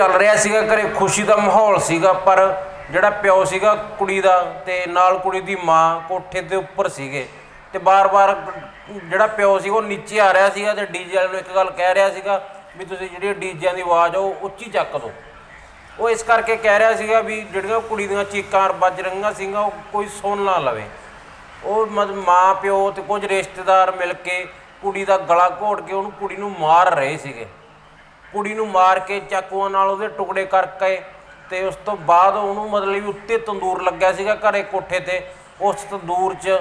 ਚੱਲ ਰਿਹਾ ਸੀਗਾ, ਘਰੇ ਖੁਸ਼ੀ ਦਾ ਮਾਹੌਲ ਸੀਗਾ, ਪਰ ਜਿਹੜਾ ਪਿਓ ਸੀਗਾ ਕੁੜੀ ਦਾ ਤੇ ਨਾਲ ਕੁੜੀ ਦੀ ਮਾਂ ਕੋਠੇ ਦੇ ਉੱਪਰ ਸੀਗੇ ਤੇ ਬਾਰ-ਬਾਰ ਜਿਹੜਾ ਪਿਓ ਸੀ ਉਹ ਨੀਚੇ ਆ ਰਿਹਾ ਸੀਗਾ ਤੇ ਡੀਜੇ ਵਾਲੇ ਨੂੰ ਇੱਕ ਗੱਲ ਕਹਿ ਰਿਹਾ ਸੀਗਾ ਵੀ ਤੁਸੀਂ ਜਿਹੜੀ ਡੀਜਿਆਂ ਦੀ ਆਵਾਜ਼ ਆ, ਉਹ ਉੱਚੀ ਚੱਕ ਦਿਓ। ਉਹ ਇਸ ਕਰਕੇ ਕਹਿ ਰਿਹਾ ਸੀਗਾ ਵੀ ਜਿਹੜੀਆਂ ਕੁੜੀ ਦੀਆਂ ਚੀਕਾਂ ਵੱਜ ਰਹੀਆਂ ਸੀਗੀਆਂ, ਉਹ ਕੋਈ ਸੁਣ ਨਾ ਲਵੇ। ਉਹ ਮਤ ਮਾਂ ਪਿਓ ਤੇ ਕੁਝ ਰਿਸ਼ਤੇਦਾਰ ਮਿਲ ਕੇ ਕੁੜੀ ਦਾ ਗਲਾ ਘੋਟ ਕੇ ਉਹਨੂੰ ਕੁੜੀ ਨੂੰ ਮਾਰ ਰਹੇ ਸੀਗੇ। ਕੁੜੀ ਨੂੰ ਮਾਰ ਕੇ ਚਾਕੂਆਂ ਨਾਲ ਉਹਦੇ ਟੁਕੜੇ ਕਰਕੇ ਤੇ ਉਸ ਤੋਂ ਬਾਅਦ ਉਹਨੂੰ ਮਤਲਬ ਉੱਤੇ ਤੰਦੂਰ ਲੱਗਿਆ ਸੀਗਾ ਘਰੇ ਕੋਠੇ ਤੇ, ਉਸ ਤੰਦੂਰ 'ਚ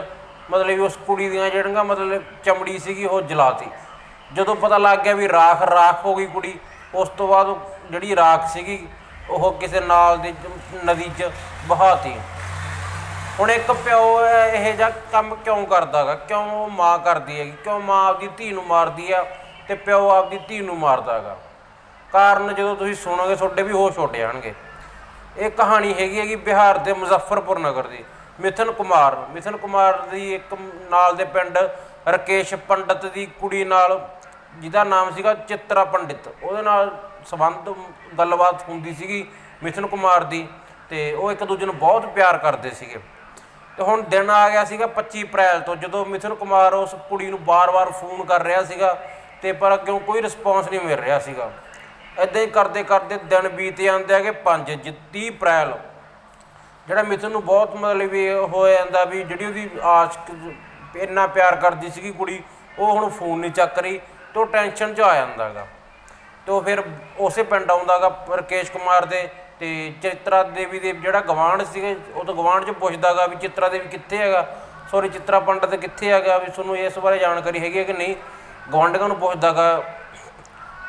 ਮਤਲਬ ਵੀ ਉਸ ਕੁੜੀ ਦੀਆਂ ਜਿਹੜੀਆਂ ਮਤਲਬ ਚਮੜੀ ਸੀਗੀ ਉਹ ਜਲਾਤੀ। ਜਦੋਂ ਪਤਾ ਲੱਗ ਗਿਆ ਵੀ ਰਾਖ ਰਾਖ ਹੋ ਗਈ ਕੁੜੀ, ਉਸ ਤੋਂ ਬਾਅਦ ਜਿਹੜੀ ਰਾਖ ਸੀਗੀ ਉਹ ਕਿਸੇ ਨਾਲ ਦੀ ਨਦੀ 'ਚ ਬਹਾਤੀ ਹੁਣ ਇੱਕ ਪਿਓ ਇਹ ਜਿਹਾ ਕੰਮ ਕਿਉਂ ਕਰਦਾਗਾ ਕਿਉਂ ਉਹ ਮਾਂ ਕਰਦੀ ਹੈਗੀ? ਕਿਉਂ ਮਾਂ ਆਪਦੀ ਧੀ ਨੂੰ ਮਾਰਦੀ ਆ ਤੇ ਪਿਓ ਆਪਦੀ ਧੀ ਨੂੰ ਮਾਰਦਾਗਾ ਕਾਰਨ ਜਦੋਂ ਤੁਸੀਂ ਸੁਣੋਗੇ, ਤੁਹਾਡੇ ਵੀ ਹੋਸ਼ ਉੱਡ ਜਾਣਗੇ। ਇਹ ਕਹਾਣੀ ਹੈਗੀ ਹੈਗੀ ਬਿਹਾਰ ਦੇ ਮੁਜ਼ੱਫਰਪੁਰ ਨਗਰ ਦੀ, ਮਿਥਨ ਕੁਮਾਰ ਮਿਥਨ ਕੁਮਾਰ ਦੀ ਇੱਕ ਨਾਲ ਦੇ ਪਿੰਡ ਰਕੇਸ਼ ਪੰਡਤ ਦੀ ਕੁੜੀ ਨਾਲ, ਜਿਹਦਾ ਨਾਮ ਸੀਗਾ ਚਿੱਤਰਾ ਪੰਡਿਤ। ਉਹਦੇ ਨਾਲ ਸੰਬੰਧ, ਗੱਲਬਾਤ ਹੁੰਦੀ ਸੀਗੀ ਮਿਥਨ ਕੁਮਾਰ ਦੀ ਤੇ ਉਹ ਇੱਕ ਦੂਜੇ ਨੂੰ ਬਹੁਤ ਪਿਆਰ ਕਰਦੇ ਸੀਗੇ। ਤੇ ਹੁਣ ਦਿਨ ਆ ਗਿਆ ਸੀਗਾ 25 ਅਪ੍ਰੈਲ ਤੋਂ, ਜਦੋਂ ਮਿਥੁਨ ਕੁਮਾਰ ਉਸ ਕੁੜੀ ਨੂੰ ਬਾਰ-ਬਾਰ ਫੋਨ ਕਰ ਰਿਹਾ ਸੀਗਾ ਤੇ ਪਰ ਅੱਗੇ ਕੋਈ ਰਿਸਪੌਂਸ ਨਹੀਂ ਮਿਲ ਰਿਹਾ ਸੀਗਾ। ਇਦਾਂ ਹੀ ਕਰਦੇ ਕਰਦੇ ਦਿਨ ਬੀਤ ਜਾਂਦੇ ਹੈਗੇ 5 30 ਅਪ੍ਰੈਲ। ਜਿਹੜਾ ਮਿਥੁਨ ਨੂੰ ਬਹੁਤ ਮਤਲਬ ਵੀ ਹੋ ਜਾਂਦਾ ਵੀ ਜਿਹੜੀ ਉਹਦੀ ਆਸ਼ਕ ਇੰਨਾ ਪਿਆਰ ਕਰਦੀ ਸੀਗੀ ਕੁੜੀ, ਉਹ ਹੁਣ ਫੋਨ ਨਹੀਂ ਚੱਕ ਰਹੀ ਤੇ ਉਹ ਟੈਨਸ਼ਨ 'ਚ ਆ ਜਾਂਦਾਗਾ ਤੇ ਉਹ ਫਿਰ ਉਸੇ ਪਿੰਡ ਆਉਂਦਾਗਾ ਰਕੇਸ਼ ਕੁਮਾਰ ਦੇ ਤੇ ਚਿਤਰਾ ਦੇਵੀ ਦੇ ਜਿਹੜਾ ਗਵਾਂਢ ਸੀਗੇ, ਉਹ ਤੋਂ ਗਵਾਂਢ 'ਚ ਪੁੱਛਦਾਗਾ ਵੀ ਚਿਤਰਾ ਦੇਵੀ ਕਿੱਥੇ ਹੈਗਾ? ਸੌਰੀ ਚਿਤਰਾ ਪੰਡਤ ਕਿੱਥੇ ਹੈਗਾ? ਵੀ ਤੁਹਾਨੂੰ ਇਸ ਬਾਰੇ ਜਾਣਕਾਰੀ ਹੈਗੀ ਹੈ ਕਿ ਨਹੀਂ? ਗਵਾਂਢੀਆਂ ਨੂੰ ਪੁੱਛਦਾਗਾ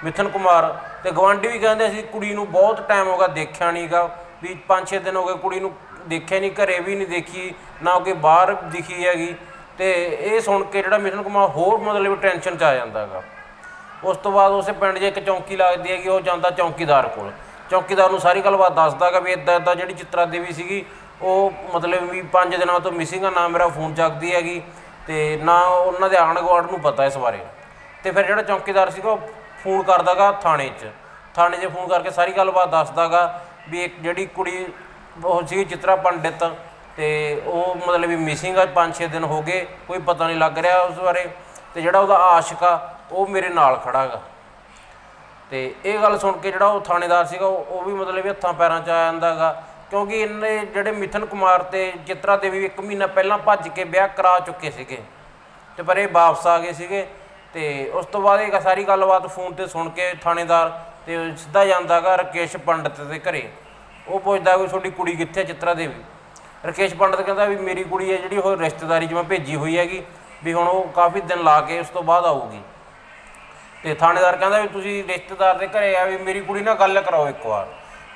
ਮਿਥਨ ਕੁਮਾਰ ਤੇ ਗਵਾਂਢੀ ਵੀ ਕਹਿੰਦੇ ਅਸੀਂ ਕੁੜੀ ਨੂੰ ਬਹੁਤ ਟਾਈਮ ਹੋ ਗਿਆ, ਦੇਖਿਆ ਨਹੀਂਗਾ ਵੀ 5-6 ਦਿਨ ਹੋ ਗਏ ਕੁੜੀ ਨੂੰ ਦੇਖਿਆ ਨਹੀਂ ਘਰੇ ਵੀ ਨਹੀਂ ਦੇਖੀ, ਨਾ ਕੋਈ ਬਾਹਰ ਦਿਖੀ ਹੈਗੀ। ਤੇ ਇਹ ਸੁਣ ਕੇ ਜਿਹੜਾ ਮਿਥਨ ਕੁਮਾਰ ਹੋਰ ਮਤਲਬ ਟੈਨਸ਼ਨ 'ਚ ਆ ਜਾਂਦਾ ਹੈਗਾ। ਉਸ ਤੋਂ ਬਾਅਦ ਉਸੇ ਪਿੰਡ 'ਚ ਇੱਕ ਚੌਂਕੀ ਲੱਗਦੀ ਹੈਗੀ, ਉਹ ਜਾਂਦਾ ਚੌਂਕੀਦਾਰ ਕੋਲ। ਚੌਂਕੀਦਾਰ ਨੂੰ ਸਾਰੀ ਗੱਲਬਾਤ ਦੱਸਦਾ ਦੱਸਦਾਗਾ ਵੀ ਇਦਾਂ ਇਦਾਂ ਜਿਹੜੀ ਚਿਤਰਾ ਦੇਵੀ ਸੀਗੀ, ਉਹ ਮਤਲਬ ਵੀ 5 ਦਿਨਾਂ ਤੋਂ ਮਿਸਿੰਗ ਆ, ਨਾ ਮੇਰਾ ਫੋਨ ਚੱਕਦੀ ਹੈਗੀ ਤੇ ਨਾ ਉਹਨਾਂ ਦੇ ਆਂਢ ਗੁਆਂਢ ਨੂੰ ਪਤਾ ਇਸ ਬਾਰੇ। ਤੇ ਫਿਰ ਜਿਹੜਾ ਚੌਂਕੀਦਾਰ ਸੀਗਾ, ਉਹ ਫੋਨ ਕਰਦਾਗਾ ਥਾਣੇ 'ਚ। ਥਾਣੇ 'ਚ ਫੋਨ ਕਰਕੇ ਸਾਰੀ ਗੱਲਬਾਤ ਦੱਸਦਾਗਾ ਵੀ ਇੱਕ ਜਿਹੜੀ ਕੁੜੀ, ਉਹ ਸੀਗੀ ਚਿਤਰਾ ਪੰਡਿਤ ਤੇ ਉਹ ਮਤਲਬ ਵੀ ਮਿਸਿੰਗ ਆ 5-6 ਦਿਨ ਹੋ ਗਏ, ਕੋਈ ਪਤਾ ਨਹੀਂ ਲੱਗ ਰਿਹਾ ਉਸ ਬਾਰੇ। ਤੇ ਜਿਹੜਾ ਉਹਦਾ ਆਸ਼ਿਕ ਆ, ਉਹ ਮੇਰੇ ਨਾਲ ਖੜਾ ਗਾ ਤੇ ਇਹ ਗੱਲ ਸੁਣ ਕੇ ਜਿਹੜਾ ਉਹ ਥਾਣੇਦਾਰ ਸੀਗਾ, ਉਹ ਉਹ ਵੀ ਮਤਲਬ ਵੀ ਹੱਥਾਂ ਪੈਰਾਂ 'ਚ ਆ ਜਾਂਦਾਗਾ। ਕਿਉਂਕਿ ਇਹਨੇ ਜਿਹੜੇ ਮਿਥਨ ਕੁਮਾਰ ਤੇ ਚਿਤਰਾ ਦੇਵੀ ਇੱਕ ਮਹੀਨਾ ਪਹਿਲਾਂ ਭੱਜ ਕੇ ਵਿਆਹ ਕਰਾ ਚੁੱਕੇ ਸੀਗੇ। ਤੇ ਪਰ ਇਹ ਵਾਪਸ ਆ ਗਏ ਸੀਗੇ। ਤੇ ਉਸ ਤੋਂ ਬਾਅਦ ਇਹ ਸਾਰੀ ਗੱਲਬਾਤ ਫੋਨ ਤੇ ਸੁਣ ਕੇ ਥਾਣੇਦਾਰ ਤੇ ਸਿੱਧਾ ਜਾਂਦਾਗਾ ਰਕੇਸ਼ ਪੰਡਤ ਦੇ ਘਰੇ। ਉਹ ਪੁੱਛਦਾ ਵੀ ਤੁਹਾਡੀ ਕੁੜੀ ਕਿੱਥੇ ਹੈ ਦੇਵੀ। ਰਕੇਸ਼ ਪੰਡਤ ਕਹਿੰਦਾ ਵੀ ਮੇਰੀ ਕੁੜੀ ਹੈ ਜਿਹੜੀ ਉਹ ਰਿਸ਼ਤੇਦਾਰੀ 'ਚ ਮੈਂ ਭੇਜੀ ਹੋਈ ਹੈਗੀ, ਵੀ ਹੁਣ ਉਹ ਕਾਫੀ ਦਿਨ ਲਾ ਕੇ ਉਸ ਤੋਂ ਬਾਅਦ ਆਊਗੀ। ਤੇ ਥਾਣੇਦਾਰ ਕਹਿੰਦਾ ਵੀ ਤੁਸੀਂ ਰਿਸ਼ਤੇਦਾਰ ਦੇ ਘਰੇ ਆ ਵੀ ਮੇਰੀ ਕੁੜੀ ਨਾਲ ਗੱਲ ਕਰਾਓ ਇੱਕ ਵਾਰ।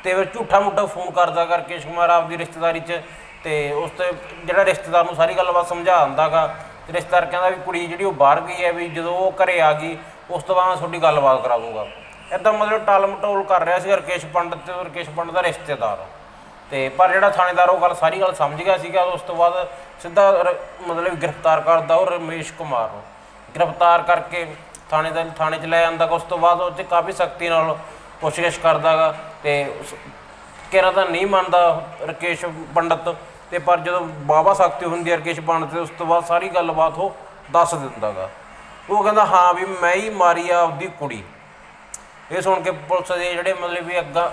ਤੇ ਫਿਰ ਝੂਠਾ ਮੁੱਠਾ ਫੋਨ ਕਰਦਾ ਕਰਕੇ ਕੁਮਾਰ ਆਪਦੀ ਰਿਸ਼ਤੇਦਾਰੀ 'ਚ ਤੇ ਉਸ ਤੇ ਜਿਹੜਾ ਰਿਸ਼ਤੇਦਾਰ ਨੂੰ ਸਾਰੀ ਗੱਲਬਾਤ ਸਮਝਾ ਦਿੰਦਾਗਾ ਤੇ ਰਿਸ਼ਤੇਦਾਰ ਕਹਿੰਦਾ ਵੀ ਕੁੜੀ ਜਿਹੜੀ ਉਹ ਬਾਹਰ ਗਈ ਹੈ ਵੀ ਜਦੋਂ ਉਹ ਘਰੇ ਆ ਗਈ, ਉਸ ਤੋਂ ਬਾਅਦ ਮੈਂ ਤੁਹਾਡੀ ਗੱਲਬਾਤ ਕਰਾ ਦੂੰਗਾ। ਇਦਾਂ ਮਤਲਬ ਟਾਲ ਮਟੋਲ ਕਰ ਰਿਹਾ ਸੀ ਰਕੇਸ਼ ਪੰਡਤ ਤੇ ਉਹ ਰਕੇਸ਼ ਪੰਡਤ ਦਾ ਰਿਸ਼ਤੇਦਾਰ। ਤੇ ਪਰ ਜਿਹੜਾ ਥਾਣੇਦਾਰ ਉਹ ਗੱਲ ਸਾਰੀ ਗੱਲ ਸਮਝ ਗਿਆ ਸੀਗਾ, ਉਸ ਤੋਂ ਬਾਅਦ ਸਿੱਧਾ ਮਤਲਬ ਗ੍ਰਿਫਤਾਰ ਕਰਦਾ ਉਹ ਰਮੇਸ਼ ਕੁਮਾਰ ਨੂੰ। ਗ੍ਰਿਫਤਾਰ ਕਰਕੇ ਥਾਣੇ ਦਾ ਥਾਣੇ 'ਚ ਲੈ ਜਾਂਦਾ ਗਾ। ਉਸ ਤੋਂ ਬਾਅਦ ਉਹ 'ਚ ਕਾਫੀ ਸਖਤੀ ਨਾਲ ਪੁੱਛਗਿੱਛ ਕਰਦਾਗਾ ਤੇ ਕਿਹੜਾ ਤਾਂ ਨਹੀਂ ਮੰਨਦਾ ਰਕੇਸ਼ ਪੰਡਤ। ਤੇ ਪਰ ਜਦੋਂ ਬਾਬਾ ਸਖਤੀ ਹੁੰਦੀ ਹੈ ਰਕੇਸ਼ ਬਣ ਤੇ ਉਸ ਤੋਂ ਬਾਅਦ ਸਾਰੀ ਗੱਲਬਾਤ ਉਹ ਦੱਸ ਦਿੰਦਾਗਾ। ਉਹ ਕਹਿੰਦਾ, ਹਾਂ ਵੀ ਮੈਂ ਹੀ ਮਾਰੀ ਆ ਆਪਦੀ ਕੁੜੀ। ਇਹ ਸੁਣ ਕੇ ਪੁਲਿਸ ਦੇ ਜਿਹੜੇ ਮਤਲਬ ਵੀ ਅੱਗਾ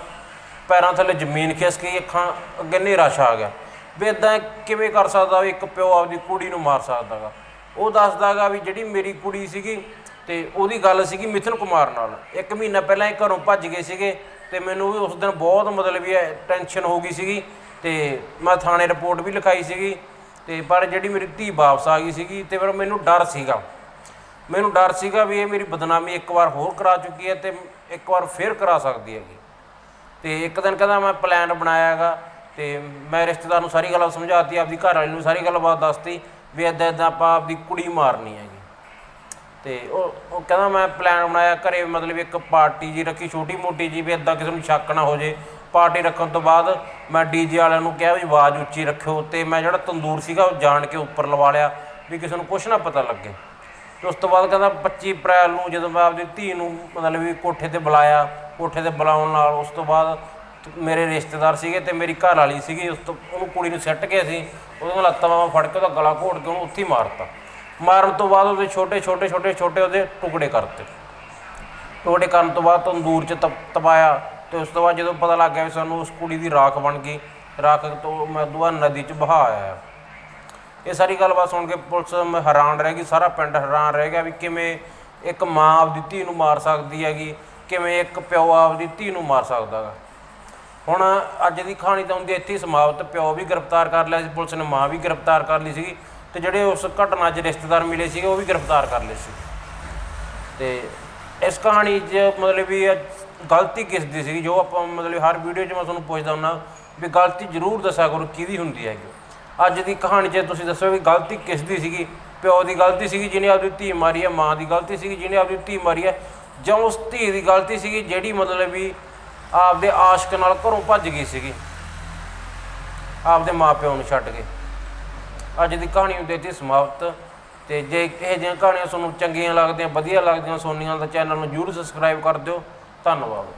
ਪੈਰਾਂ ਥੱਲੇ ਜ਼ਮੀਨ ਖਿਸ ਕੇ ਅੱਖਾਂ ਅੱਗੇ ਹਨੇਰਾ ਛਾ ਗਿਆ। ਵੀ ਇਦਾਂ ਕਿਵੇਂ ਕਰ ਸਕਦਾ ਵੀ ਇੱਕ ਪਿਓ ਆਪਦੀ ਕੁੜੀ ਨੂੰ ਮਾਰ ਸਕਦਾਗਾ? ਉਹ ਦੱਸਦਾਗਾ ਵੀ ਜਿਹੜੀ ਮੇਰੀ ਕੁੜੀ ਸੀਗੀ ਤੇ ਉਹਦੀ ਗੱਲ ਸੀਗੀ ਮਿਥਨ ਕੁਮਾਰ ਨਾਲ। ਇੱਕ ਮਹੀਨਾ ਪਹਿਲਾਂ ਇਹ ਘਰੋਂ ਭੱਜ ਗਏ ਸੀਗੇ ਤੇ ਮੈਨੂੰ ਵੀ ਉਸ ਦਿਨ ਬਹੁਤ ਮਤਲਬ ਵੀ ਟੈਨਸ਼ਨ ਹੋ ਗਈ ਸੀਗੀ। ਤੇ ਮੈਂ ਥਾਣੇ ਰਿਪੋਰਟ ਵੀ ਲਿਖਾਈ ਸੀਗੀ ਤੇ ਪਰ ਜਿਹੜੀ ਮੇਰੀ ਧੀ ਵਾਪਸ ਆ ਗਈ ਸੀਗੀ ਤੇ ਫਿਰ ਮੈਨੂੰ ਡਰ ਸੀਗਾ। ਮੈਨੂੰ ਡਰ ਸੀਗਾ ਵੀ ਇਹ ਮੇਰੀ ਬਦਨਾਮੀ ਇੱਕ ਵਾਰ ਹੋਰ ਕਰਾ ਚੁੱਕੀ ਹੈ ਤੇ ਇੱਕ ਵਾਰ ਫੇਰ ਕਰਾ ਸਕਦੀ ਹੈਗੀ। ਤੇ ਇੱਕ ਦਿਨ ਕਹਿੰਦਾ ਮੈਂ ਪਲਾਨ ਬਣਾਇਆਗਾ ਤੇ ਮੈਂ ਰਿਸ਼ਤੇਦਾਰ ਨੂੰ ਸਾਰੀ ਗੱਲ ਸਮਝਾਤੀ, ਆਪਦੀ ਘਰ ਵਾਲੀ ਨੂੰ ਸਾਰੀ ਗੱਲਬਾਤ ਦੱਸਤੀ ਵੀ ਇਦਾਂ ਇਦਾਂ ਆਪਾਂ ਆਪਦੀ ਕੁੜੀ ਮਾਰਨੀ ਹੈਗੀ। ਤੇ ਉਹ ਉਹ ਕਹਿੰਦਾ ਮੈਂ ਪਲਾਨ ਬਣਾਇਆ, ਘਰੇ ਮਤਲਬ ਇੱਕ ਪਾਰਟੀ ਜੀ ਰੱਖੀ, ਛੋਟੀ ਮੋਟੀ ਜੀ ਵੀ ਇਦਾਂ ਕਿਸੇ ਨੂੰ ਸ਼ੱਕ ਨਾ ਹੋ ਜੇ। ਪਾਰਟੀ ਰੱਖਣ ਤੋਂ ਬਾਅਦ ਮੈਂ ਡੀਜੇ ਵਾਲਿਆਂ ਨੂੰ ਕਿਹਾ ਵੀ ਆਵਾਜ਼ ਉੱਚੀ ਰੱਖਿਓ ਤੇ ਮੈਂ ਜਿਹੜਾ ਤੰਦੂਰ ਸੀਗਾ ਉਹ ਜਾਣ ਕੇ ਉੱਪਰ ਲਵਾ ਲਿਆ ਵੀ ਕਿਸੇ ਨੂੰ ਕੁਝ ਨਾ ਪਤਾ ਲੱਗੇ। ਤੇ ਉਸ ਤੋਂ ਬਾਅਦ ਕਹਿੰਦਾ 25 ਅਪ੍ਰੈਲ ਨੂੰ ਜਦੋਂ ਮੈਂ ਆਪਦੀ ਧੀ ਨੂੰ ਮਤਲਬ ਵੀ ਕੋਠੇ ਤੇ ਬੁਲਾਇਆ, ਕੋਠੇ ਤੇ ਬੁਲਾਉਣ ਨਾਲ ਉਸ ਤੋਂ ਬਾਅਦ ਮੇਰੇ ਰਿਸ਼ਤੇਦਾਰ ਸੀਗੇ ਤੇ ਮੇਰੀ ਘਰ ਵਾਲੀ ਸੀਗੀ, ਉਸ ਤੋਂ ਉਹਨੂੰ ਕੁੜੀ ਨੂੰ ਸੱਟ ਕੇ ਅਸੀਂ ਉਹਦੇ ਲੱਤਾਂ ਬਾਹਾਂ ਫੜ ਕੇ ਉਹਦਾ ਗਲਾ ਘੋਟ ਕੇ ਉਹਨੂੰ ਉੱਥੇ ਹੀ ਮਾਰਤਾ। ਮਾਰਨ ਤੋਂ ਬਾਅਦ ਉਹਦੇ ਛੋਟੇ ਛੋਟੇ ਛੋਟੇ ਛੋਟੇ ਉਹਦੇ ਟੁਕੜੇ ਕਰਤੇ। ਟੁਕੜੇ ਕਰਨ ਤੋਂ ਬਾਅਦ ਤੰਦੂਰ 'ਚ ਤਪ, ਤਪਾਇਆ। ਤੇ ਉਸ ਤੋਂ ਬਾਅਦ ਜਦੋਂ ਪਤਾ ਲੱਗ ਗਿਆ ਵੀ ਸਾਨੂੰ ਉਸ ਕੁੜੀ ਦੀ ਰਾਖ ਬਣ ਗਈ, ਰਾਖ ਤੋਂ ਮੈਂ ਦੁਆ ਨਦੀ 'ਚ ਬਹਾ ਆਇਆ। ਇਹ ਸਾਰੀ ਗੱਲਬਾਤ ਸੁਣ ਕੇ ਪੁਲਿਸ ਹੈਰਾਨ ਰਹਿ ਗਈ, ਸਾਰਾ ਪਿੰਡ ਹੈਰਾਨ ਰਹਿ ਗਿਆ ਵੀ ਕਿਵੇਂ ਇੱਕ ਮਾਂ ਆਪਦੀ ਧੀ ਨੂੰ ਮਾਰ ਸਕਦੀ ਹੈਗੀ, ਕਿਵੇਂ ਇੱਕ ਪਿਓ ਆਪਦੀ ਧੀ ਨੂੰ ਮਾਰ ਸਕਦਾ ਗਾ। ਹੁਣ ਅੱਜ ਦੀ ਕਹਾਣੀ ਤਾਂ ਹੁੰਦੀ ਇੱਥੇ ਹੀ ਸਮਾਪਤ, ਪਿਓ ਵੀ ਗ੍ਰਿਫਤਾਰ ਕਰ ਲਿਆ ਸੀ, ਪੁਲਿਸ ਨੇ ਮਾਂ ਵੀ ਗ੍ਰਿਫਤਾਰ ਕਰ ਲਈ ਸੀਗੀ ਤੇ ਜਿਹੜੇ ਉਸ ਘਟਨਾ 'ਚ ਰਿਸ਼ਤੇਦਾਰ ਮਿਲੇ ਸੀਗੇ ਉਹ ਵੀ ਗ੍ਰਿਫਤਾਰ ਕਰ ਲਏ ਸੀ। ਤੇ ਇਸ ਕਹਾਣੀ 'ਚ ਮਤਲਬ ਵੀ ਗਲਤੀ ਕਿਸ ਦੀ ਸੀਗੀ, ਜੋ ਆਪਾਂ ਮਤਲਬ ਹਰ ਵੀਡੀਓ 'ਚ ਮੈਂ ਤੁਹਾਨੂੰ ਪੁੱਛਦਾ ਹੁੰਦਾ ਵੀ ਗਲਤੀ ਜ਼ਰੂਰ ਦੱਸਿਆ ਕਰੋ, ਕਿਹਦੀ ਹੁੰਦੀ ਹੈਗੀ ਅੱਜ ਦੀ ਕਹਾਣੀ 'ਚ ਤੁਸੀਂ ਦੱਸੋ ਵੀ ਗਲਤੀ ਕਿਸ ਦੀ ਸੀਗੀ? ਪਿਓ ਦੀ ਗਲਤੀ ਸੀਗੀ, ਜਿਹਨੇ ਆਪਣੀ ਧੀ ਮਾਰੀ ਹੈ, ਮਾਂ ਦੀ ਗਲਤੀ ਸੀਗੀ, ਜਿਹਨੇ ਆਪਦੀ ਧੀ ਮਾਰੀ ਹੈ, ਜਾਂ ਉਸ ਧੀ ਦੀ ਗਲਤੀ ਸੀਗੀ, ਜਿਹੜੀ ਮਤਲਬ ਵੀ ਆਪਦੇ ਆਸ਼ਕ ਨਾਲ ਘਰੋਂ ਭੱਜ ਗਈ ਸੀਗੀ, ਆਪਦੇ ਮਾਪਿਆਂ ਨੂੰ ਛੱਡ ਕੇ। ਅੱਜ ਦੀ ਕਹਾਣੀ ਹੁੰਦੀ ਇੱਥੇ ਸਮਾਪਤ। ਤੇ ਜੇ ਇਹ ਜਿਹੀਆਂ ਕਹਾਣੀਆਂ ਤੁਹਾਨੂੰ ਚੰਗੀਆਂ ਲੱਗਦੀਆਂ, ਵਧੀਆ ਲੱਗਦੀਆਂ, ਸੋਨੀਆਂ ਦਾ ਚੈਨਲ ਨੂੰ ਜਰੂਰ ਸਬਸਕ੍ਰਾਈਬ ਕਰ ਦਿਓ। ਧੰਨਵਾਦ।